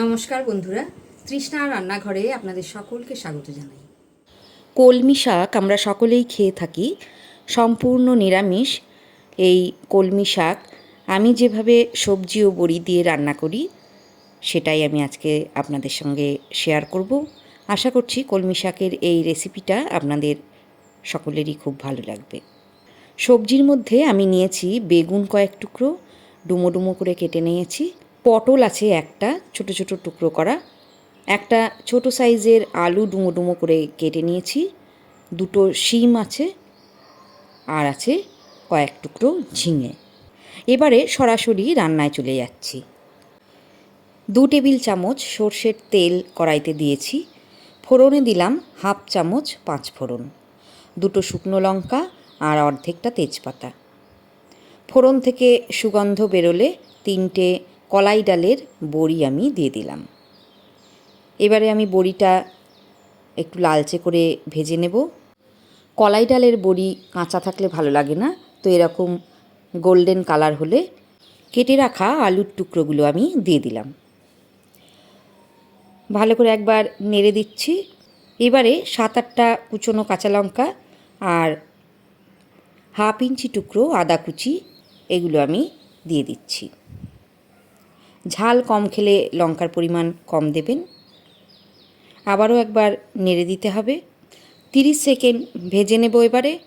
নমস্কার বন্ধুরা, তৃষ্ণা রান্নাঘরে আপনাদের সকলকে স্বাগত জানাই। কলমি শাক আমরা সকলেই খেয়ে থাকি, সম্পূর্ণ নিরামিষ। এই কলমি শাক আমি যেভাবে সবজি ও বড়ি দিয়ে রান্না করি, সেটাই আমি আজকে আপনাদের সঙ্গে শেয়ার করব। আশা করছি কলমি শাকের এই রেসিপিটা আপনাদের সকলেরই খুব ভালো লাগবে। সবজির মধ্যে আমি নিয়েছি বেগুন কয়েক টুকরো, ডুমো ডুমো করে কেটে নিয়েছি। পটল আছে একটা, ছোট ছোট টুকরো করা। একটা ছোট সাইজের আলু ডুমো ডুমো করে কেটে নিয়েছি। দুটো শিম আছে আর আছে কয়েক টুকরো ঝিঙে। এবারে সরাসরি রান্নায় চলে যাচ্ছি। দু টেবিল চামচ সর্ষের তেল কড়াইতে দিয়েছি। ফোড়নে দিলাম হাফ চামচ পাঁচ ফোড়ন। দুটো শুকনো লঙ্কা আর অর্ধেকটা তেজপাতা। ফোড়ন থেকে সুগন্ধ বেরোলে তিনটে কলাই ডালের বড়ি আমি দিয়ে দিলাম। এবারে আমি বড়িটা একটু লালচে করে ভেজে নেব। কলাই ডালের বড়ি কাঁচা থাকলে ভালো লাগে না, তো এরকম গোল্ডেন কালার হলে কেটে রাখা আলুর টুকরোগুলো আমি দিয়ে দিলাম। ভালো করে একবার নেড়ে দিচ্ছি। এবারে সাত আটটা কুচনো কাঁচা লঙ্কা আর হাফ ইঞ্চি টুকরো আদা কুচি, এগুলো আমি দিয়ে দিচ্ছি। ঝাল কম খেলে লঙ্কার পরিমাণ কম দেবেন। আবারও একবার নেড়ে দিতে হবে। তিরিশ সেকেন্ড ভেজে নেব এবারে।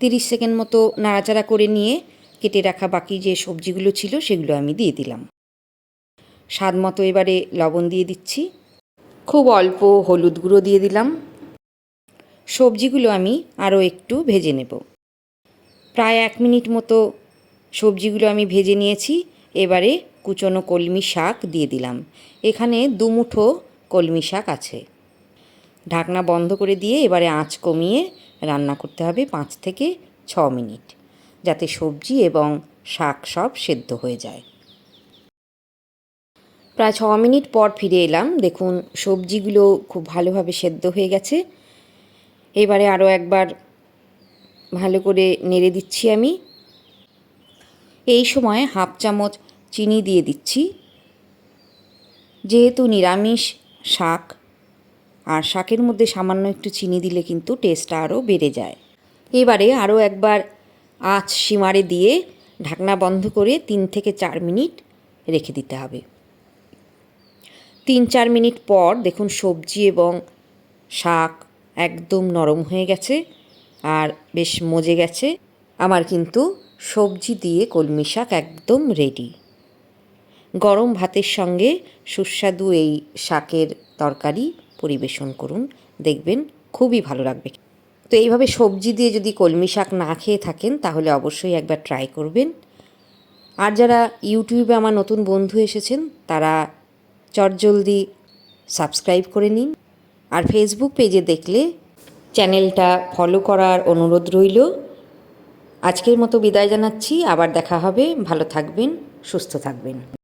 তিরিশ সেকেন্ড মতো নাড়াচাড়া করে নিয়ে কেটে রাখা বাকি যে সবজিগুলো ছিল সেগুলো আমি দিয়ে দিলাম। স্বাদ মতো এবারে লবণ দিয়ে দিচ্ছি। খুব অল্প হলুদ গুঁড়ো দিয়ে দিলাম। সবজিগুলো আমি আরও একটু ভেজে নেব। প্রায় এক মিনিট মতো সবজিগুলো আমি ভেজে নিয়েছি, এবারে কুচনো কলমি শাক দিয়ে দিলাম। এখানে দুমুঠো কলমি শাক আছে। ঢাকনা বন্ধ করে দিয়ে এবারে আঁচ কমিয়ে রান্না করতে হবে পাঁচ থেকে ছ মিনিট, যাতে সবজি এবং শাক সব সেদ্ধ হয়ে যায়। প্রায় ছ মিনিট পর ফিরে এলাম। দেখুন, সবজিগুলো খুব ভালোভাবে সেদ্ধ হয়ে গেছে। এবারে আরও একবার ভালো করে নেড়ে দিচ্ছি আমি। এই সময় হাফ চামচ চিনি দিয়ে দিচ্ছি। যেহেতু নিরামিষ শাক, আর শাকের মধ্যে সামান্য একটু চিনি দিলে কিন্তু টেস্টটা আরও বেড়ে যায়। এবারে আরও একবার আঁচ সিমারে দিয়ে ঢাকনা বন্ধ করে তিন থেকে চার মিনিট রেখে দিতে হবে। তিন চার মিনিট পর দেখুন সবজি এবং শাক একদম নরম হয়ে গেছে, আর বেশ মজে গেছে। আমার কিন্তু সবজি দিয়ে কলমি শাক একদম রেডি গরম ভাতের সঙ্গে সুস্বাদু এই শাকের তরকারি পরিবেশন করুন, দেখবেন খুবই ভালো লাগবে। তো এইভাবে সবজি দিয়ে যদি কলমি শাক না খেয়ে থাকেন, তাহলে অবশ্যই একবার ট্রাই করবেন। আর যারা ইউটিউবে আমার নতুন বন্ধু এসেছেন, তারা চটজলদি সাবস্ক্রাইব করে নিন। আর ফেসবুক পেজে দেখলে চ্যানেলটা ফলো করার অনুরোধ রইল। আজকের মতো বিদায় জানাচ্ছি আবার দেখা হবে। ভালো থাকবেন সুস্থ থাকবেন।